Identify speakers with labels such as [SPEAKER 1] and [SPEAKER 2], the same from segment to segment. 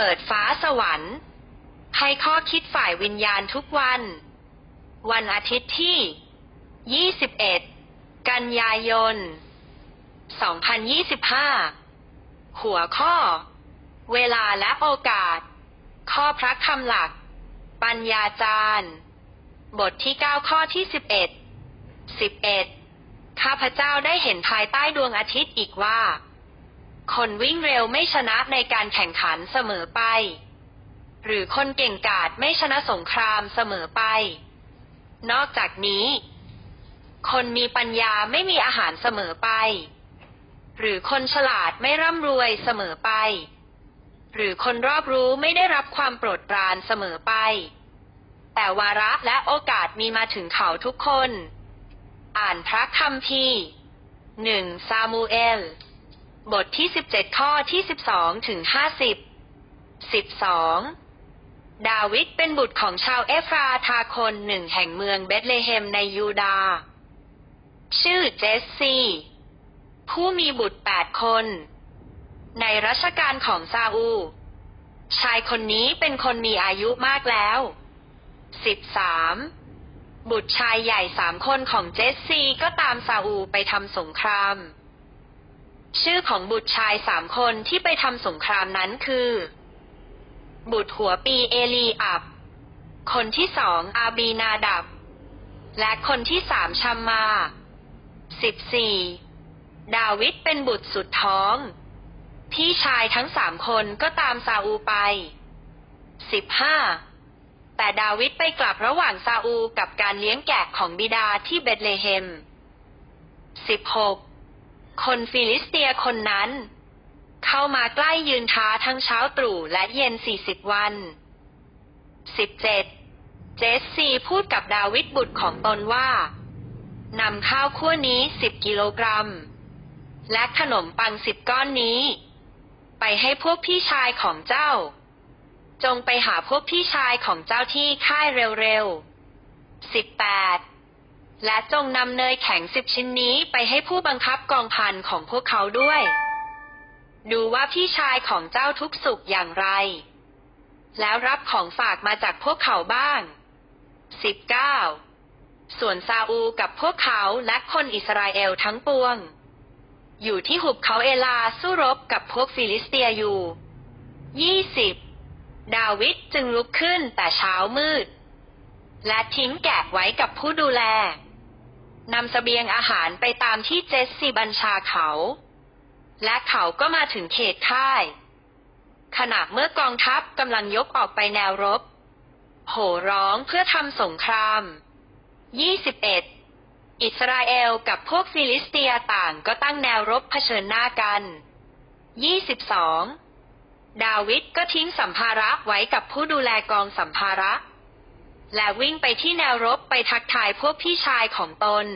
[SPEAKER 1] เปิดฟ้าสวรรค์ ให้ข้อคิดฝ่ายวิญญาณทุกวัน วันอาทิตย์ที่ 21 กันยายน 2025 หัวข้อ เวลาและโอกาส ข้อพระคำหลัก ปัญญาจารย์ บทที่ 9 ข้อที่ 11 11ข้าพเจ้าได้เห็นภายใต้ดวงอาทิตย์อีกว่า คนวิ่งเร็วไม่ชนะในการแข่งขันเสมอไป หรือคนเก่งกาจไม่ชนะสงครามเสมอไป นอกจากนี้ คนมีปัญญาไม่มีอาหารเสมอไป หรือคนฉลาดไม่ร่ำรวยเสมอไป หรือคนรอบรู้ไม่ได้รับความโปรดปรานเสมอไป แต่วาระและโอกาสมีมาถึงเขาทุกคน อ่านพระคัมภีร์หนึ่งซามูเอล บทที่ 17 ข้อที่ 12 ถึง 50 12 ดาวิดเป็นบุตรของชาวเอฟราทาคนหนึ่งแห่งเมืองเบธเลเฮมในยูดาห์ชื่อเจสซี ผู้มีบุตรแปดคน ในรัชกาลของซาอู ชายคนนี้เป็นคนมีอายุมากแล้ว13บุตรชายใหญ่สามคนของเจสซีก็ตามซาอูไปทำสงคราม ชื่อของบุตรชายสามคนที่ไปทำสงครามนั้นคือ บุตรหัวปีเอลีอับ คนที่สองอาบีนาดับ และคนที่สามชัมมาสิบสี่ดาวิดเป็นบุตรสุดท้อง พี่ชายทั้งสามคนก็ตามซาอูไปสิบห้าแต่ดาวิดไปกลับระหว่างซาอูกับการเลี้ยงแกะของบิดาที่เบธเลเฮมสิบหก คนฟิลิสเตียคนนั้น เข้ามาใกล้ยืนท้าทั้งเช้าตรู่และเย็นสี่สิบวันสิบเจ็ดเจสซีพูดกับดาวิดบุตรของตนว่านำข้าวคั่วนี้สิบกิโลกรัม และขนมปังสิบก้อนนี้ ไปให้พวกพี่ชายของเจ้า จงไปหาพวกพี่ชายของเจ้าที่ค่ายเร็วๆสิบแปด และจงนำเนยแข็งสิบชิ้นนี้ไปให้ผู้บังคับกองพันของพวกเขาด้วย ดูว่าพี่ชายของเจ้าทุกสุขอย่างไร แล้วรับของฝากมาจากพวกเขาบ้างสิบเก้าส่วนซาอูกับพวกเขาและคนอิสราเอลทั้งปวง อยู่ที่หุบเขาเอลาสู้รบกับพวกฟิลิสเตียอยู่ยี่สิบดาวิดจึงลุกขึ้นแต่เช้ามืด และทิ้งแกะไว้กับผู้ดูแล นำสเสบียงอาหารไปตามที่เจสซีบัญชาเขา และเขาก็มาถึงเขตค่าย ขณะเมื่อกองทัพกำลังยกออกไปแนวรบ โห่ร้องเพื่อทำสงคราม 21 อิสราเอลกับพวกฟิลิสเตียต่างก็ตั้งแนวรบเผชิญหน้ากัน 22 ดาวิดก็ทิ้งสัมภาระไว้กับผู้ดูแลกองสัมภาระ และวิ่งไปที่แนวรบไปทักทายพวกพี่ชายของตน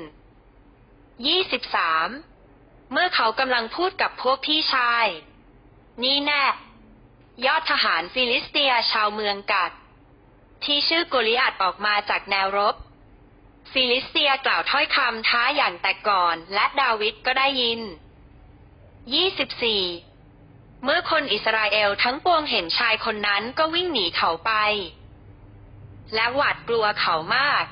[SPEAKER 1] 23 เมื่อเขากำลังพูดกับพวกพี่ชาย นี่แน่ ยอดทหารฟิลิสเตียชาวเมืองกัด ที่ชื่อโกลิอัดออกมาจากแนวรบ ฟิลิสเตียกล่าวถ้อยคำท้าอย่างแต่ก่อน และดาวิดก็ได้ยิน 24 เมื่อคนอิสราเอลทั้งปวงเห็นชายคนนั้นก็วิ่งหนีเขาไป และหวาดกลัวเขามาก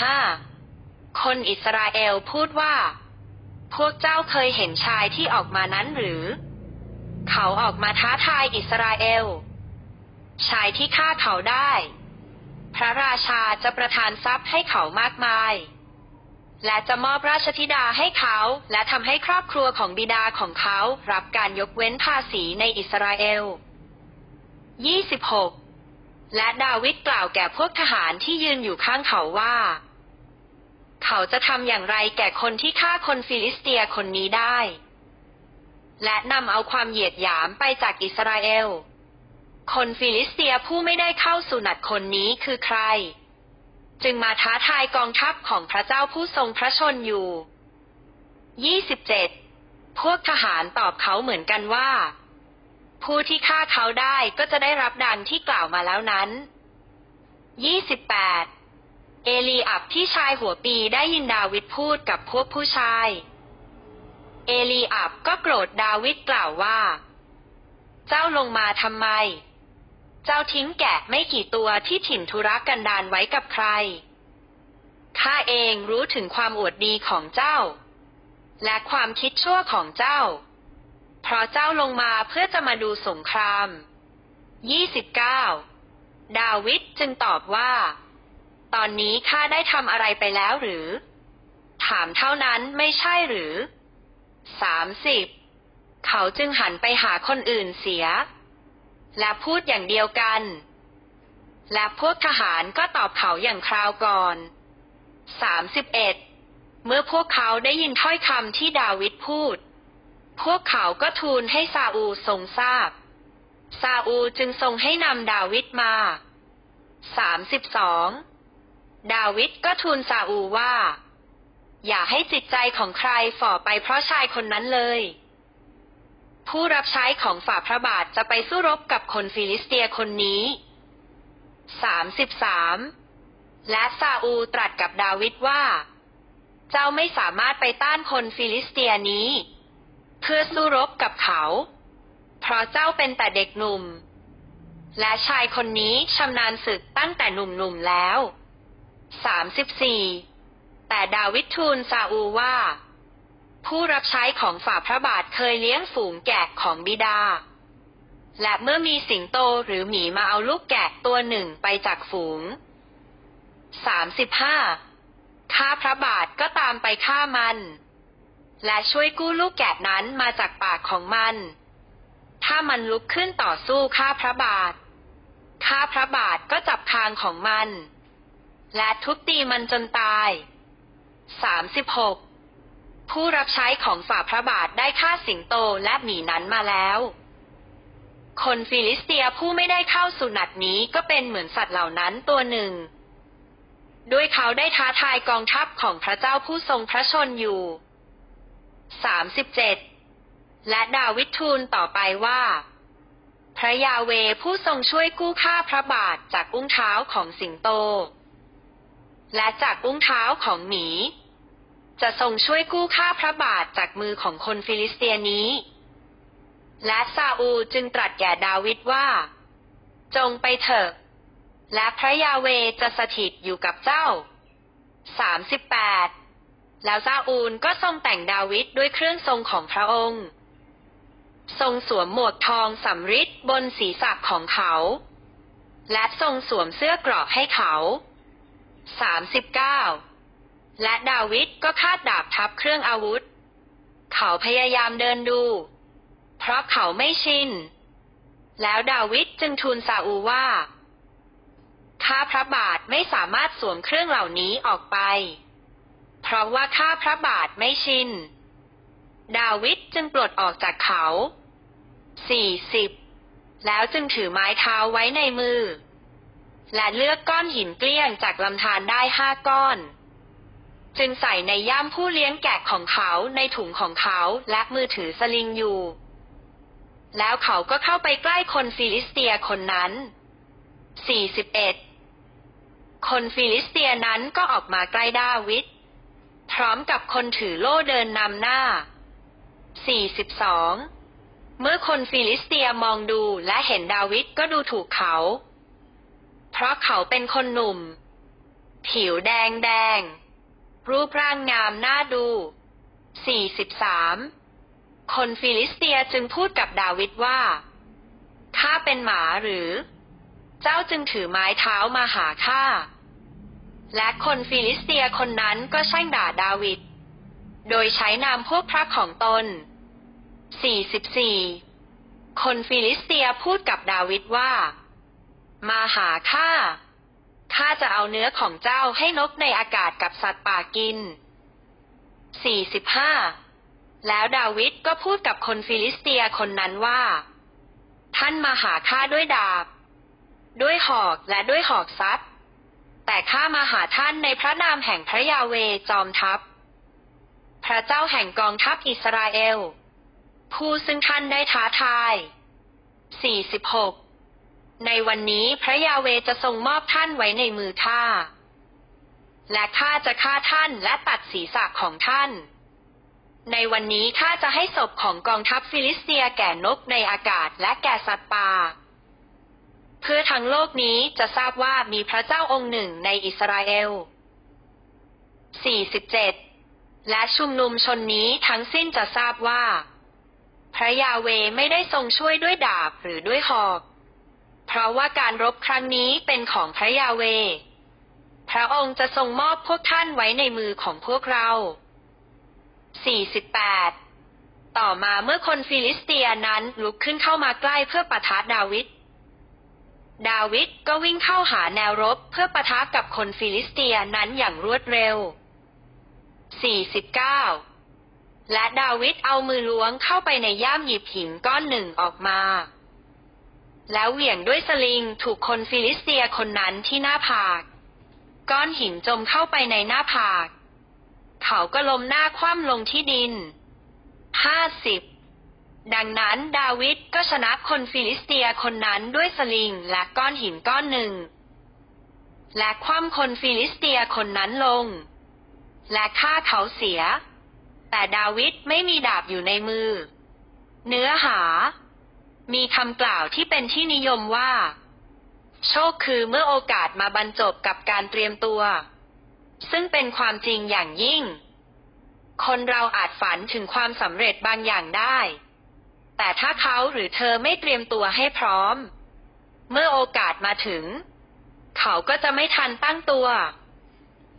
[SPEAKER 1] 25 คนอิสราเอลพูดว่า พวกเจ้าเคยเห็นชายที่ออกมานั้นหรือ เขาออกมาท้าทายอิสราเอล ชายที่ฆ่าเขาได้ พระราชาจะประทานทรัพย์ให้เขามากมาย และจะมอบราชธิดาให้เขา และทำให้ครอบครัวของบิดาของเขารับการยกเว้นภาษีในอิสราเอล 26 และดาวิดกล่าวแก่พวกทหารที่ยืนอยู่ข้างเขาว่า เขาจะทำอย่างไรแก่คนที่ฆ่าคนฟิลิสเตียคนนี้ได้ และนำเอาความเหยียดหยามไปจากอิสราเอล คนฟิลิสเตียผู้ไม่ได้เข้าสุนัตคนนี้คือใคร จึงมาท้าทายกองทัพของพระเจ้าผู้ทรงพระชนอยู่ 27 พวกทหารตอบเขาเหมือนกันว่า ผู้ที่ฆ่าเขาได้ก็จะได้รับดังที่กล่าวมาแล้วนั้น 28 เอลีอับพี่ชายหัวปีได้ยินดาวิดพูดกับพวกผู้ชาย เอลีอับก็โกรธดาวิดกล่าวว่า เจ้าลงมาทำไม เจ้าทิ้งแกะไม่กี่ตัวที่ถิ่นธุรกันดารไว้กับใคร ข้าเองรู้ถึงความอวดดีของเจ้า และความคิดชั่วของเจ้า เพราะเจ้าลงมาเพื่อจะมาดูสงคราม 29 ดาวิดจึงตอบว่า ตอนนี้ข้าได้ทำอะไรไปแล้วหรือ ถามเท่านั้นไม่ใช่หรือ 30 เขาจึงหันไปหาคนอื่นเสีย และพูดอย่างเดียวกัน และพวกทหารก็ตอบเขาอย่างคราวก่อน 31 เมื่อพวกเขาได้ยินถ้อยคำที่ดาวิดพูด พวกเขาก็ทูลให้ซาอูทรงทราบ ซาอูจึงทรงให้นำดาวิดมา 32 ดาวิดก็ทูลซาอูว่า อย่าให้จิตใจของใครฝ่อไปเพราะชายคนนั้นเลย ผู้รับใช้ของฝ่าพระบาทจะไปสู้รบกับคนฟิลิสเตียคนนี้ 33 และซาอูตรัสกับดาวิดว่า เจ้าไม่สามารถไปต้านคนฟิลิสเตียนี้ เพื่อสู้รบกับเขา เพราะเจ้าเป็นแต่เด็กหนุ่ม และชายคนนี้ชำนาญศึกตั้งแต่หนุ่มๆแล้ว34แต่ดาวิดทูลซาอูว่า ผู้รับใช้ของฝ่าพระบาทเคยเลี้ยงฝูงแกะของบิดา และเมื่อมีสิงโตหรือหมีมาเอาลูกแกะตัวหนึ่งไปจากฝูง35ข้าพระบาทก็ตามไปฆ่ามัน และช่วยกู้ลูกแกะนั้นมาจากปากของมัน ถ้ามันลุกขึ้นต่อสู้ข้าพระบาท ข้าพระบาทก็จับคางของมัน และทุบตีมันจนตาย 36 ผู้รับใช้ของฝ่าพระบาทได้ฆ่าสิงโตและหมีนั้นมาแล้ว คนฟิลิสเตียผู้ไม่ได้เข้าสุนัตนี้ก็เป็นเหมือนสัตว์เหล่านั้นตัวหนึ่ง ด้วยเขาได้ท้าทายกองทัพของพระเจ้าผู้ทรงพระชนอยู่ 37 และดาวิดทูลต่อไปว่า พระยาเวผู้ทรงช่วยกู้ข้าพระบาทจากอุ้งเท้าของสิงโต และจากอุ้งเท้าของหมี จะทรงช่วยกู้ข้าพระบาทจากมือของคนฟิลิสเตียนี้ และซาอูจึงตรัสแก่ดาวิดว่า จงไปเถอะ และพระยาเวจะสถิตอยู่กับเจ้า 38 แล้วซาอูลก็ทรงแต่งดาวิดด้วยเครื่องทรงของพระองค์ ทรงสวมหมวกทองสำริดบนศีรษะของเขา และทรงสวมเสื้อเกราะให้เขา 39 และดาวิดก็คาดดาบทับเครื่องอาวุธ เขาพยายามเดินดู เพราะเขาไม่ชิน แล้วดาวิดจึงทูลซาอูว่าข้าพระบาทไม่สามารถสวมเครื่องเหล่านี้ออกไป เพราะว่าข้าพระบาทไม่ชิน ดาวิดจึงปลดออกจากเขา สี่สิบ แล้วจึงถือไม้เท้าไว้ในมือ และเลือกก้อนหินเกลี้ยงจากลำธารได้ห้าก้อน จึงใส่ในย่ามผู้เลี้ยงแกะของเขาในถุงของเขาและมือถือสลิงอยู่ แล้วเขาก็เข้าไปใกล้คนฟิลิสเตียคนนั้น41คนฟิลิสเตียนั้นก็ออกมาใกล้ดาวิด พร้อมกับคนถือโล่เดินนำหน้า 42 เมื่อคนฟิลิสเตียมองดูและเห็นดาวิดก็ดูถูกเขา เพราะเขาเป็นคนหนุ่ม ผิวแดงแดง รูปร่างงามน่าดู 43 คนฟิลิสเตียจึงพูดกับดาวิดว่าข้าเป็นหมาหรือ เจ้าจึงถือไม้เท้ามาหาข้า และคนฟิลิสเตียคนนั้นก็แช่งด่าดาวิด โดยใช้นามพวกพระของตน 44 คนฟิลิสเตียพูดกับดาวิดว่า มาหาข้า ข้าจะเอาเนื้อของเจ้าให้นกในอากาศกับสัตว์ป่ากิน 45 แล้วดาวิดก็พูดกับคนฟิลิสเตียคนนั้นว่า ท่านมาหาข้าด้วยดาบ ด้วยหอกและด้วยหอกซัด แต่ข้ามาหาท่านในพระนามแห่งพระยาเวจอมทัพ พระเจ้าแห่งกองทัพอิสราเอล ผู้ซึ่งท่านได้ท้าทาย 46 ในวันนี้พระยาเวจะทรงมอบท่านไว้ในมือข้า และข้าจะฆ่าท่านและตัดศีรษะของท่าน ในวันนี้ข้าจะให้ศพของกองทัพฟิลิสเตียแก่นกในอากาศและแก่สัตว์ป่า เพื่อทั้งโลกนี้จะทราบว่ามีพระเจ้าองค์หนึ่งในอิสราเอล 47 และชุมนุมชนนี้ทั้งสิ้นจะทราบว่า พระยาเวไม่ได้ทรงช่วยด้วยดาบหรือด้วยหอก เพราะว่าการรบครั้งนี้เป็นของพระยาเว พระองค์จะทรงมอบพวกท่านไว้ในมือของพวกเรา 48 ต่อมาเมื่อคนฟิลิสเตียนั้นลุกขึ้นเข้ามาใกล้เพื่อปะทะดาวิด ดาวิดก็วิ่งเข้าหาแนวรบเพื่อปะทะกับคนฟิลิสเตียนั้นอย่างรวดเร็ว 49 และดาวิดเอามือล้วงเข้าไปในย่ามหยิบหินก้อนหนึ่งออกมา แล้วเหวี่ยงด้วยสลิงถูกคนฟิลิสเตียคนนั้นที่หน้าผาก ก้อนหินจมเข้าไปในหน้าผาก เขาก็ล้มหน้าคว่ำลงที่ดินห้าสิบ ดังนั้นดาวิดก็ชนะคนฟิลิสเตียคนนั้นด้วยสลิงและก้อนหินก้อนหนึ่ง และคว่ำคนฟิลิสเตียคนนั้นลง และฆ่าเขาเสีย แต่ดาวิดไม่มีดาบอยู่ในมือ เนื้อหา มีคำกล่าวที่เป็นที่นิยมว่า โชคคือเมื่อโอกาสมาบรรจบกับการเตรียมตัว ซึ่งเป็นความจริงอย่างยิ่ง คนเราอาจฝันถึงความสำเร็จบางอย่างได้ แต่ถ้าเขาหรือเธอไม่เตรียมตัวให้พร้อม เมื่อโอกาสมาถึง เขาก็จะไม่ทันตั้งตัว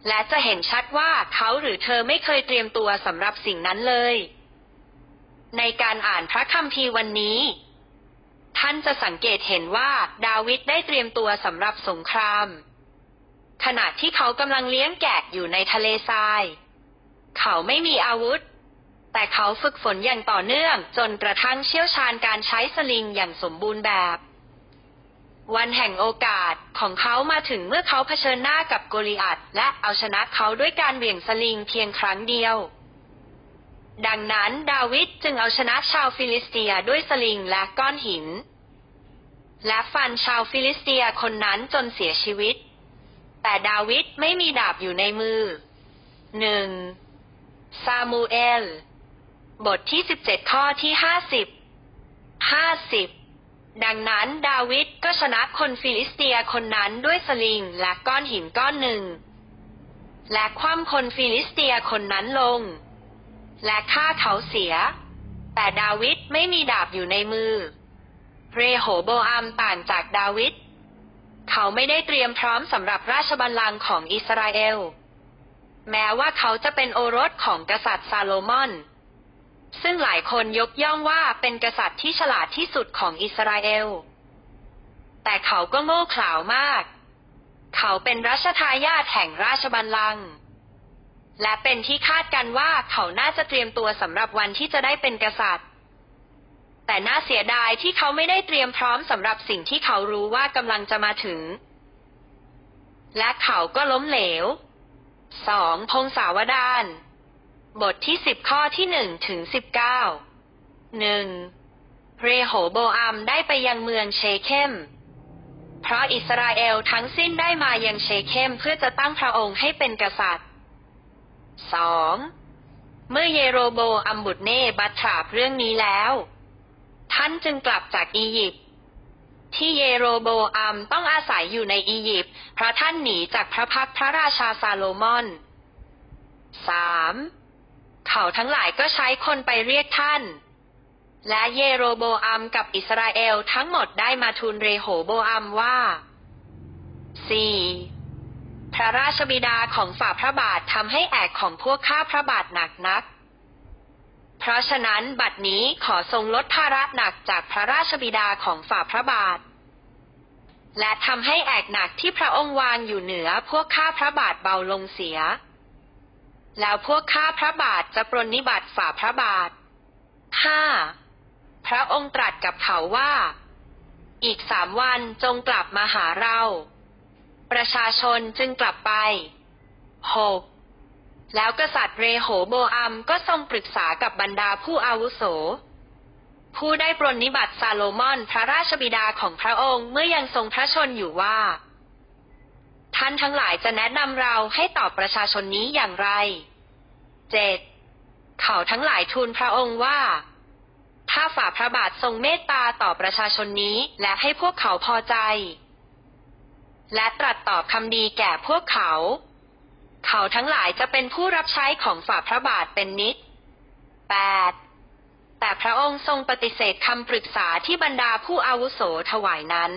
[SPEAKER 1] และจะเห็นชัดว่าเขาหรือเธอไม่เคยเตรียมตัวสำหรับสิ่งนั้นเลย ในการอ่านพระคัมภีร์วันนี้ ท่านจะสังเกตเห็นว่าดาวิดได้เตรียมตัวสำหรับสงคราม ขณะที่เขากำลังเลี้ยงแกะอยู่ในทะเลทราย เขาไม่มีอาวุธ แต่เขาฝึกฝนอย่างต่อเนื่อง จนกระทั่งเชี่ยวชาญการใช้สลิงอย่างสมบูรณ์แบบ วันแห่งโอกาสของเขามาถึงเมื่อเขาเผชิญหน้ากับโกลิอัตและเอาชนะเขาด้วยการเหวี่ยงสลิงเพียงครั้งเดียว ดังนั้นดาวิดจึงเอาชนะชาวฟิลิสเตียด้วยสลิงและก้อนหิน และฟันชาวฟิลิสเตียคนนั้นจนเสียชีวิต แต่ดาวิดไม่มีดาบอยู่ในมือหนึ่งซามูเอล บทที่สิบเจ็ดข้อที่ห้าสิบห้าสิบดังนั้นดาวิดก็ชนะคนฟิลิสเตียคนนั้นด้วยสลิงและก้อนหินก้อนหนึ่ง และคว่ำคนฟิลิสเตียคนนั้นลง และฆ่าเขาเสีย แต่ดาวิดไม่มีดาบอยู่ในมือ เรโหโบอัมต่างจากดาวิด เขาไม่ได้เตรียมพร้อมสำหรับราชบัลลังก์ของอิสราเอล แม้ว่าเขาจะเป็นโอรสของกษัตริย์ซาโลมอน ซึ่งหลายคนยกย่องว่าเป็นกษัตริย์ที่ฉลาดที่สุดของอิสราเอล แต่เขาก็โง่เขลามาก เขาเป็นรัชทายาทแห่งราชบัลลังก์ และเป็นที่คาดกันว่าเขาน่าจะเตรียมตัวสำหรับวันที่จะได้เป็นกษัตริย์ แต่น่าเสียดายที่เขาไม่ได้เตรียมพร้อมสำหรับสิ่งที่เขารู้ว่ากำลังจะมาถึง และเขาก็ล้มเหลวสองพงศาวดาร บทที่สิบข้อที่หนึ่งถึงสิบเก้าหนึ่งเรโหโบอัมได้ไปยังเมืองเชเคม เพราะอิสราเอลทั้งสิ้นได้มายังเชเคมเพื่อจะตั้งพระองค์ให้เป็นกษัตริย์สองเมื่อเยโรโบอัมบุตรเน่บัตถาบเรื่องนี้แล้ว ท่านจึงกลับจากอียิปต์ที่เยโรโบอัมต้องอาศัยอยู่ในอียิปต์เพราะท่านหนีจากพระพักพระราชาซาโลมอนสาม เขาทั้งหลายก็ใช้คนไปเรียกท่าน และเยโรโบอัมกับอิสราเอลทั้งหมดได้มาทูลเรโหโบอัมว่าสี่พระราชบิดาของฝ่าพระบาททำให้แอกของพวกข้าพระบาทหนักนัก เพราะฉะนั้นบัดนี้ขอทรงลดภาระหนักจากพระราชบิดาของฝ่าพระบาท และทำให้แอกหนักที่พระองค์วางอยู่เหนือพวกข้าพระบาทเบาลงเสีย แล้วพวกข้าพระบาทจะปรนนิบัติฝ่าพระบาท ห้า พระองค์ตรัสกับเขาว่า อีกสามวันจงกลับมาหาเรา ประชาชนจึงกลับไป หก แล้วกษัตริย์เรโหโบอัมก็ทรงปรึกษากับบรรดาผู้อาวุโส ผู้ได้ปรนนิบัติซาโลมอนพระราชบิดาของพระองค์เมื่อยังทรงพระชนอยู่ว่า ท่านทั้งหลายจะแนะนำเราให้ตอบประชาชนนี้อย่างไร เจ็ดเขาทั้งหลายทูลพระองค์ว่า ถ้าฝ่าพระบาททรงเมตตาต่อประชาชนนี้และให้พวกเขาพอใจ และตรัสตอบคำดีแก่พวกเขา เขาทั้งหลายจะเป็นผู้รับใช้ของฝ่าพระบาทเป็นนิจ 8. แต่พระองค์ทรงปฏิเสธคำปรึกษาที่บรรดาผู้อาวุโสถวายนั้น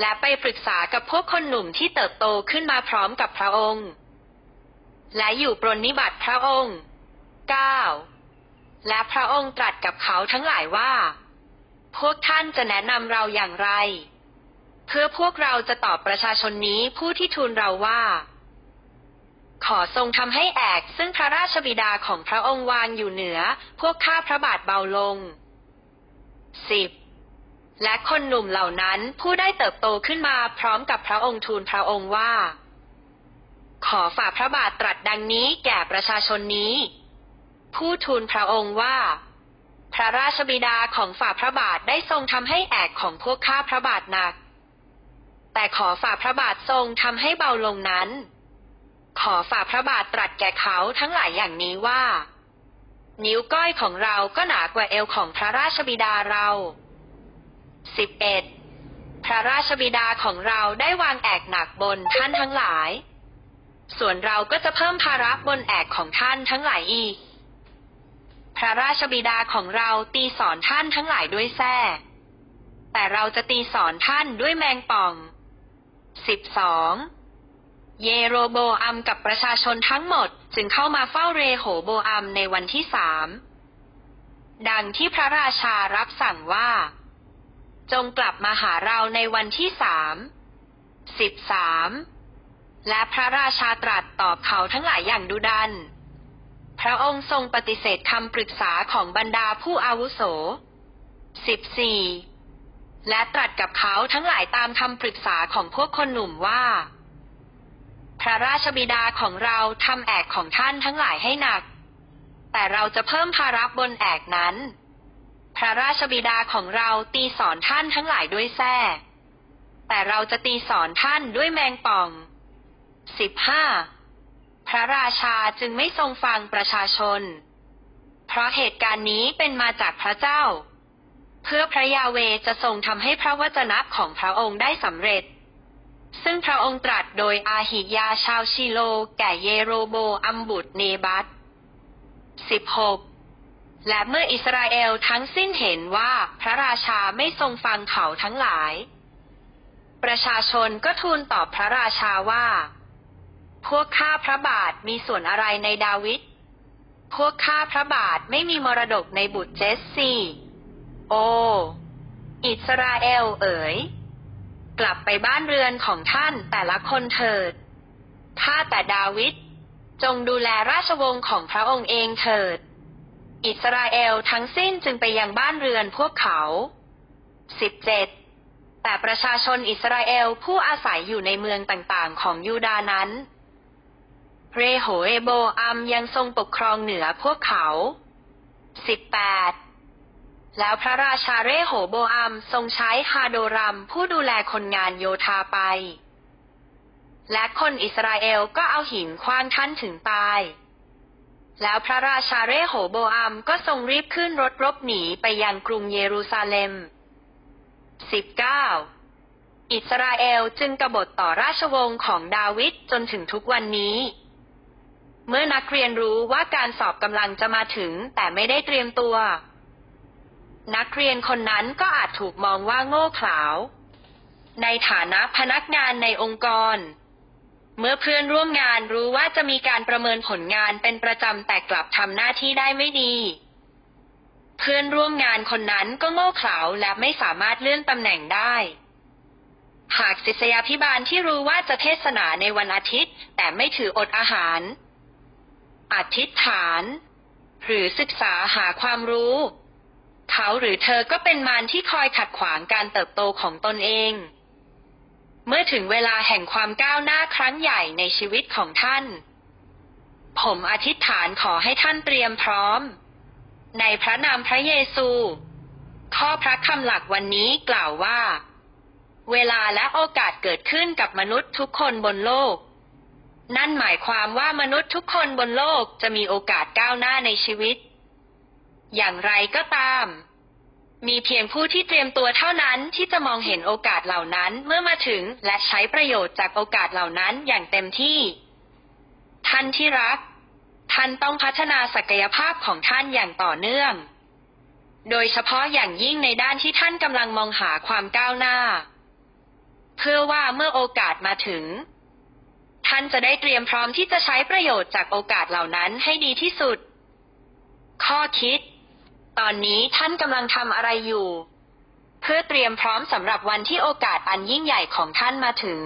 [SPEAKER 1] และไปปรึกษากับพวกคนหนุ่มที่เติบโตขึ้นมาพร้อมกับพระองค์ และอยู่ปรนนิบัติพระองค์ 9. และพระองค์ตรัสกับเขาทั้งหลายว่า พวกท่านจะแนะนำเราอย่างไร เพื่อพวกเราจะตอบประชาชนนี้ผู้ที่ทูลเราว่า ขอทรงทำให้แอกซึ่งพระราชบิดาของพระองค์วางอยู่เหนือ พวกข้าพระบาทเบาลง 10. และคนหนุ่มเหล่านั้นผู้ได้เติบโตขึ้นมาพร้อมกับพระองค์ทูลพระองค์ว่า ขอฝ่าพระบาทตรัสดังนี้แก่ประชาชนนี้ ผู้ทูลพระองค์ว่า พระราชบิดาของฝ่าพระบาทได้ทรงทำให้แอกของพวกข้าพระบาทหนัก แต่ขอฝ่าพระบาททรงทำให้เบาลงนั้น ขอฝ่าพระบาทตรัสแก่เขาทั้งหลายอย่างนี้ว่า นิ้วก้อยของเราก็หนากว่าเอวของพระราชบิดาเรา สิบเอ็ดพระราชบิดาของเราได้วางแอกหนักบนท่านทั้งหลาย ส่วนเราก็จะเพิ่มภาระบนแอกของท่านทั้งหลายอีก พระราชบิดาของเราตีสอนท่านทั้งหลายด้วยแส้แต่เราจะตีสอนท่านด้วยแมงป่องสิบสองเยโรโบอัมกับประชาชนทั้งหมดจึงเข้ามาเฝ้าเรโหโบอัมในวันที่สามดังที่พระราชารับสั่งว่า จงกลับมาหาเราในวันที่สามสิบสามและพระราชาตรัสตอบเขาทั้งหลายอย่างดุดัน พระองค์ทรงปฏิเสธคำปรึกษาของบรรดาผู้อาวุโสสิบสี่และตรัสกับเขาทั้งหลายตามคำปรึกษาของพวกคนหนุ่มว่า พระราชบิดาของเราทำแอกของท่านทั้งหลายให้หนัก แต่เราจะเพิ่มภาระบนแอกนั้น พระราชบิดาของเราตีสอนท่านทั้งหลายด้วยแส้แต่เราจะตีสอนท่านด้วยแมงป่อง สิบห้า พระราชาจึงไม่ทรงฟังประชาชน เพราะเหตุการณ์นี้เป็นมาจากพระเจ้า เพื่อพระยาเวจะทรงทำให้พระวจนะของพระองค์ได้สำเร็จ ซึ่งพระองค์ตรัสโดยอาหิยาชาวชิโล แก่เยโรโบอัมบุตรเนบัตสิบหก และเมื่ออิสราเอลทั้งสิ้นเห็นว่าพระราชาไม่ทรงฟังเขาทั้งหลาย ประชาชนก็ทูลตอบพระราชาว่า พวกข้าพระบาทมีส่วนอะไรในดาวิด พวกข้าพระบาทไม่มีมรดกในบุตรเจสซีโอ อิสราเอลเอ๋ย กลับไปบ้านเรือนของท่านแต่ละคนเถิด ข้าแต่ดาวิดจงดูแลราชวงศ์ของพระองค์เองเถิด อิสราเอลทั้งสิ้นจึงไปยังบ้านเรือนพวกเขาสิบเจ็ดแต่ประชาชนอิสราเอลผู้อาศัยอยู่ในเมืองต่างๆ ของยูดานั้น เรโหเอโบอัมยังทรงปกครองเหนือพวกเขาสิบแปดแล้วพระราชาเรโหโบอัมทรงใช้ฮาโดรัมผู้ดูแลคนงานโยธาไป และคนอิสราเอลก็เอาหินคว้างท่านถึงตาย แล้วพระราชาเรโหโบอัมก็ทรงรีบขึ้นรถรบหนีไปยังกรุงเยรูซาเล็ม 19. อิสราเอลจึงกบฏต่อราชวงศ์ของดาวิดจนถึงทุกวันนี้ เมื่อนักเรียนรู้ว่าการสอบกำลังจะมาถึงแต่ไม่ได้เตรียมตัว นักเรียนคนนั้นก็อาจถูกมองว่าโง่เขลา ในฐานะพนักงานในองค์กร เมื่อเพื่อนร่วมงานรู้ว่าจะมีการประเมินผลงานเป็นประจำแต่กลับทำหน้าที่ได้ไม่ดี เพื่อนร่วมงานคนนั้นก็โง่เขลาและไม่สามารถเลื่อนตำแหน่งได้ หากศิษยาพิบาลที่รู้ว่าจะเทศนาในวันอาทิตย์ แต่ไม่ถืออดอาหารอธิษฐาน หรือศึกษาหาความรู้ เขาหรือเธอก็เป็นมารที่คอยขัดขวางการเติบโตของตนเอง เมื่อถึงเวลาแห่งความก้าวหน้าครั้งใหญ่ในชีวิตของท่าน ผมอธิษฐานขอให้ท่านเตรียมพร้อม ในพระนามพระเยซู ข้อพระคำหลักวันนี้กล่าวว่า เวลาและโอกาสเกิดขึ้นกับมนุษย์ทุกคนบนโลก นั่นหมายความว่ามนุษย์ทุกคนบนโลกจะมีโอกาสก้าวหน้าในชีวิต อย่างไรก็ตาม มีเพียงผู้ที่เตรียมตัวเท่านั้นที่จะมองเห็นโอกาสเหล่านั้นเมื่อมาถึงและใช้ประโยชน์จากโอกาสเหล่านั้นอย่างเต็มที่ ท่านที่รัก ท่านต้องพัฒนาศักยภาพของท่านอย่างต่อเนื่อง โดยเฉพาะอย่างยิ่งในด้านที่ท่านกำลังมองหาความก้าวหน้า เพื่อว่าเมื่อโอกาสมาถึง ท่านจะได้เตรียมพร้อมที่จะใช้ประโยชน์จากโอกาสเหล่านั้นให้ดีที่สุด ข้อคิด ตอนนี้ท่านกำลังทำอะไรอยู่ เพื่อเตรียมพร้อมสำหรับวันที่โอกาสอันยิ่งใหญ่ของท่านมาถึง